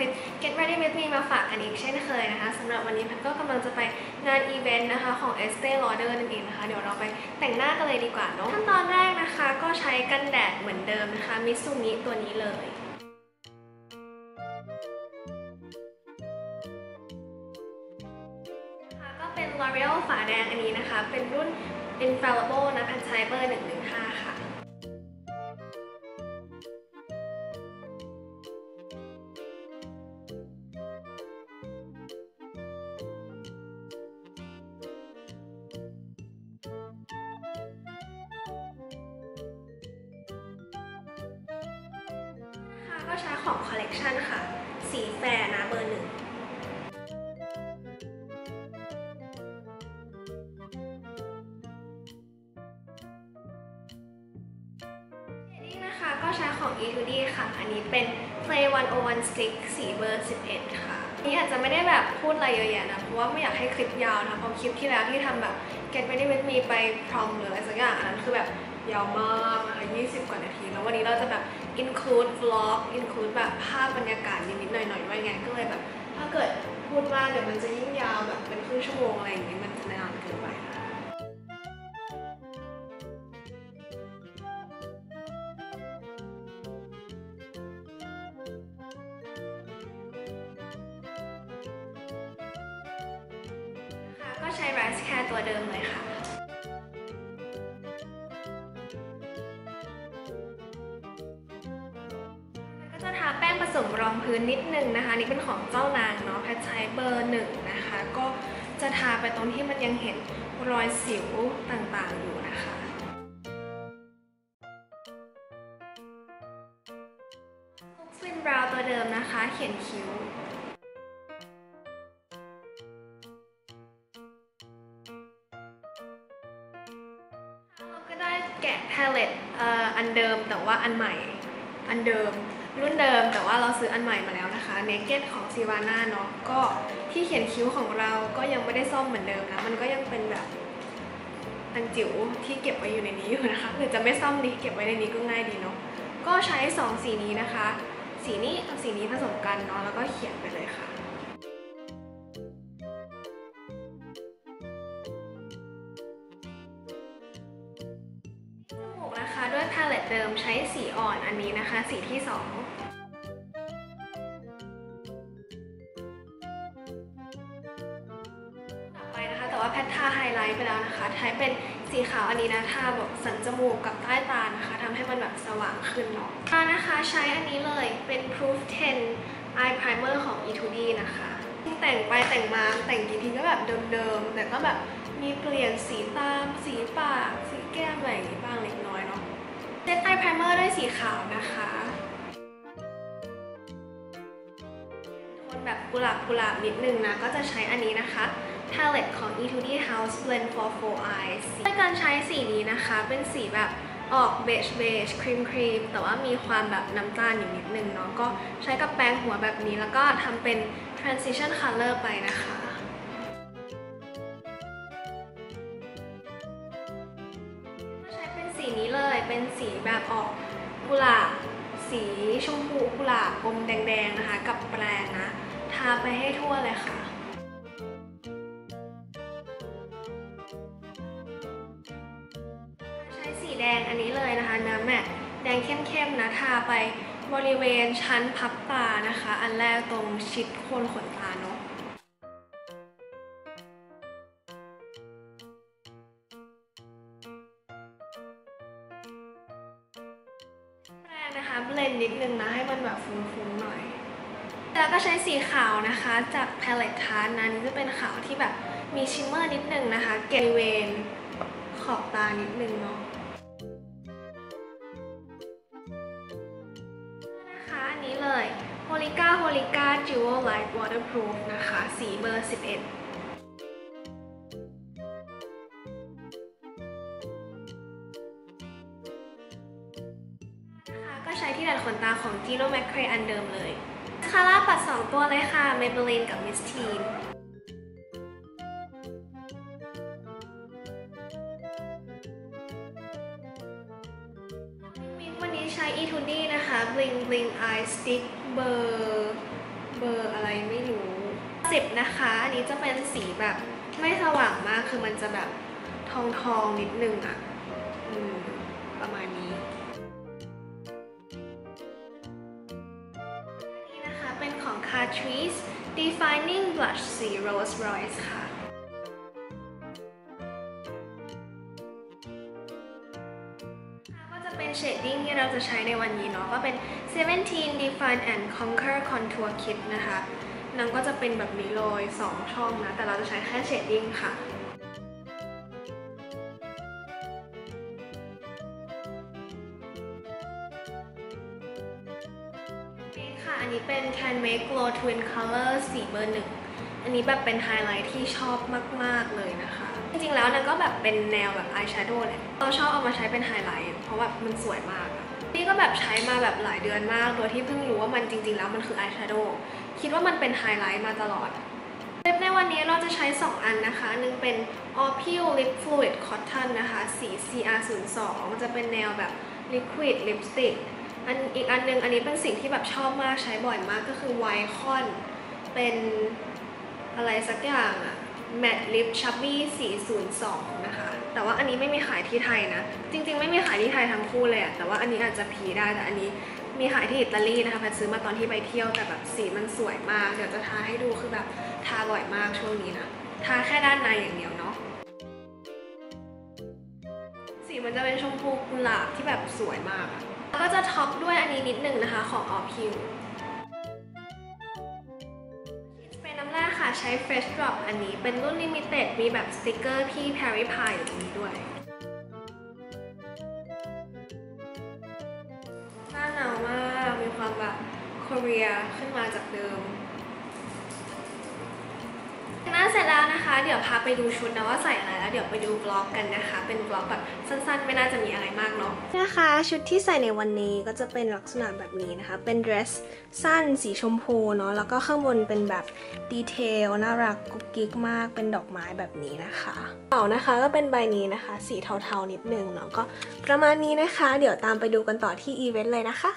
ลิป Get Ready With Me มาฝากกันอีกเช่นเคยนะคะสำหรับวันนี้แพทก็กำลังจะไปงานอีเวนต์นะคะของ Estee Lauder นั่นเองนะคะ เดี๋ยวเราไปแต่งหน้ากันเลยดีกว่าเนาะขั้นตอนแรกนะคะก็ใช้กันแดดเหมือนเดิมนะคะมิซูมิตัวนี้เลยค่ะก็เป็น L'Oreal ฝาแดงอันนี้นะคะ เป็นรุ่น Infallible นะแพนใช้เบอร์115ค่ะ ก็ใช้ของ Collection ค่ะ สีแฟร์นะเบอร์หนึ่งเชดดิ้งนะคะก็ใช้ของ E2D ค่ะ อันนี้เป็น Play 101 Stick สีเบอร์ 11 ค่ะ นี่อาจจะไม่ได้แบบพูดอะไรเยอะแยะนะ เพราะว่าไม่อยากให้คลิปยาวนะเพราะคลิปที่แล้วที่ทำแบบ Get Ready With Me ไปพรอมหรืออะไรสักอย่างอันนั้นคือแบบ ยาวมากนะคะ20 กว่านาที แล้ววันนี้เราจะแบบ include vlog include แบบภาพบรรยากาศนิดๆหน่อยๆด้วยไงก็เลยแบบ ถ้าเกิดพูดมากเดี๋ยวมันจะยิ่งยาวแบบเป็นครึ่งชั่วโมงอะไรอย่างนี้มันจะนานเกินไปนะคะก็ใช้ Rice Care ตัวเดิมเลยค่ะ ก็จะทาแป้งผสมรองพื้นนิดนึงนะคะ นี่เป็นของเจ้านางเนาะแพทใช้เบอร์หนึ่งนะคะ ก็จะทาไปตรงที่มันยังเห็นรอยสิวต่างๆอยู่นะคะสวินบราวตัวเดิมนะคะ เขียนคิ้วเราก็ได้แกะแพลเลตอันเดิมแต่ว่าอันใหม่อันเดิม รุ่นเดิมแต่ว่าเราซื้ออันใหม่มาแล้วนะคะ เนเกตของซีวาน่าเนาะก็ที่เขียนคิ้วของเราก็ยังไม่ได้ซ่อมเหมือนเดิมนะ มันก็ยังเป็นแบบอันจิ๋วที่เก็บไว้อยู่ในนี้อยู่นะคะหรือจะไม่ซ่อมดีเก็บไว้ในนี้ก็ง่ายดีเนาะก็ใช้สองสีนี้นะคะ สีนี้กับสีนี้ผสมกันเนาะแล้วก็เขียนไปเลยค่ะจมูกนะคะด้วยพาเลตเดิมใช้สีอ่อนอันนี้นะคะ สีที่ 2 ลท์ไปแล้วนะคะ ใช้เป็นสีขาวอันนี้นะทาแบบสันจมูกกับใต้ตานะคะทำให้มันแบบสว่างขึ้นเนาะตานะคะใช้อันนี้เลยเป็น Proof 10 Eye Primer ของ E2D นะคะแต่งไปแต่งมาแต่งกี่ทีก็แบบเดิมๆแต่ก็แบบมีเปลี่ยนสีตามสีปาก สีแก้มอะไรอย่างงี้บ้างเล็กน้อยเนาะเซต Eye Primer ด้วยสีขาวนะคะโทนแบบกุหลาบกุหลาบนิดนึงนะ ก็จะใช้อันนี้นะคะ palette ของ E2D House Blend for Four Eyes ในการใช้สีนี้นะคะ เป็นสีแบบออกเบจเบจครีมครีมแต่ว่ามีความแบบน้ำตาลอยู่นิดนึงเนาะก็ใช้กับแปรงหัวแบบนี้แล้วก็ทำเป็น transition color ไปนะคะใช้เป็นสีนี้เลยเป็นสีแบบออกกุหลาบสีชมพูกุหลาบอมแดงๆนะคะ กับแปรงนะ ทาไปให้ทั่วเลยค่ะ แมตแดงเข้มๆนะทาไปบริเวณชั้นพับตานะคะ อันแรกตรงชิดโคนขนตาเนาะแปรงนะคะเบลนด์นิดนึงนะ ให้มันแบบฟุ้งๆหน่อย แล้วก็ใช้สีขาวนะคะจาก Palette Tarte นะนี่จะเป็นขาวที่แบบมีชิมเมอร์นิดนึงนะคะ เกบริเวนขอบตานิดนึงเนาะ ลิก้าโฮลิก้าจิวเวลไลท์วอเตอร์พรูฟนะคะ สีเบอร์ 11ก็ใช้ที่ดัดขนตาของ g i โนแมคเค e อันเดิมเลย คาร่าปัด 2 ตัวเลยค่ะ Maybelline กับ Miss Teen วิกวันนี้ใช้ E2D นะคะ Bling Bling Eye Stick เบอร์เบอร์อะไรไม่รู้สิบนะคะ อันนี้จะเป็นสีแบบไม่สว่างมากคือมันจะแบบทองทองนิดนึงอะอืมประมาณนี้อันนี้นะคะเป็นของ Catrice Defining Blush สี Rose Royce ค่ะ ที่เราจะใช้ในวันนี้เนาะก็เป็น 17 Define and Conquer Contour Kit นะคะนางก็จะเป็นแบบนี้เลย 2 ช่องนะ แต่เราจะใช้แค่เชดดิ้งค่ะค่ะ อันนี้เป็น Can Make Glow Twin Color สีเบอร์หนึ่ง อันนี้แบบเป็นไฮไลท์ที่ชอบมาก ๆ เลยนะคะ จริงๆแล้วนั่นก็แบบเป็นแนวแบบอายแชโดว์แหละเราชอบเอามาใช้เป็นไฮไลท์เพราะว่ามันสวยมาก นี่ก็แบบใช้มาแบบหลายเดือนมาก โดยที่เพิ่งรู้ว่ามันจริง ๆ แล้วมันคืออายแชโดว์คิดว่ามันเป็นไฮไลท์มาตลอดเล็บในวันนี้เราจะใช้ 2 อันนะคะนหนึงเป็น Opal Lip Fluid Cotton นะคะ สี CR02 จะเป็นแนวแบบ Liquid Lipstick อันอีกอันหนึงอันนี้เป็นสิ่งที่แบบชอบมากใช้บ่อยมากก็คือ White Con เป็นอะไรสักอย่างอะ Matte Lip Chubby 402 นะคะ แต่ว่าอันนี้ไม่มีขายที่ไทยนะ จริง ๆ ไม่มีขายที่ไทยทั้งคู่เลยอะแต่ว่าอันนี้อาจจะพีได้ แต่อันนี้มีขายที่อิตาลีนะคะแพทซื้อมาตอนที่ไปเที่ยวแต่แบบสีมันสวยมาก เดี๋ยวจะทาให้ดูคือแบบทาบ่อยมากช่วงนี้นะ ทาแค่ด้านในอย่างเดียวเนาะ สีมันจะเป็นชมพูกุหลาบที่แบบสวยมาก แล้วก็จะท็อปด้วยอันนี้นิดนึงนะคะของ All p i l ใช้ Fresh Drop อันนี้เป็นรุ่น Limited มีแบบสติกเกอร์พี่ Perry Pie อยู่ตรงนี้ด้วยหน้าหนาวมากมีความแบบโคเรียขึ้นมาจากเดิม เดี๋ยวพาไปดูชุดนะว่าใส่อะไรแล้วเดี๋ยวไปดูบล็อกกันนะคะ เป็นบล็อกแบบสั้นๆ ไม่น่าจะมีอะไรมากเนาะนะคะ ชุดที่ใส่ในวันนี้ก็จะเป็นลักษณะแบบนี้นะคะ เป็นเดรสสั้นสีชมพูเนาะแล้วก็ข้างบนเป็นแบบดีเทลน่ารักกุ๊กกิ๊กมากเป็นดอกไม้แบบนี้นะคะเป่านะคะก็เป็นใบนี้นะคะ สีเทาๆนิดนึงเนาะก็ประมาณนี้นะคะ เดี๋ยวตามไปดูกันต่อที่อีเวนต์เลยนะคะ